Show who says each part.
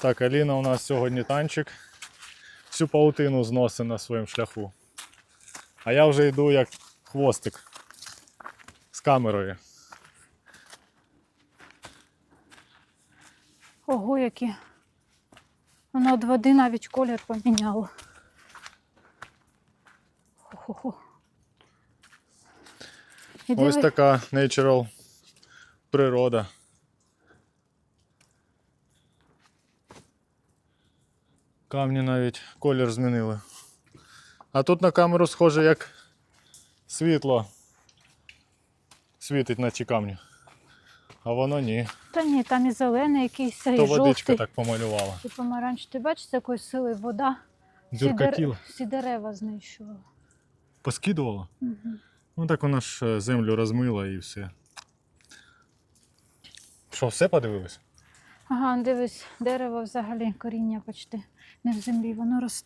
Speaker 1: Так, Аліна у нас сьогодні танчик. Всю паутину зносить на своєму шляху. А я вже йду як хвостик з камерою.
Speaker 2: Ого, які. Воно від води навіть колір поміняло. Хо-хо-хо.
Speaker 1: Ось така natural природа. Камні навіть колір змінили. А тут на камеру схоже, як світло світить на ці камні. А воно ні.
Speaker 2: Та ні, там і зелений якийсь, і
Speaker 1: То водичка так помалювала.
Speaker 2: і помаранч. Ти бачиш, з якої сили вода всі,
Speaker 1: Дюркатіла.
Speaker 2: всі дерева знищувала.
Speaker 1: Поскидувала?
Speaker 2: Угу.
Speaker 1: Ну так вона ж е, землю розмила і все. Що, все подивились?
Speaker 2: Ага, дивись, дерево взагалі коріння почти не в землі, воно росте.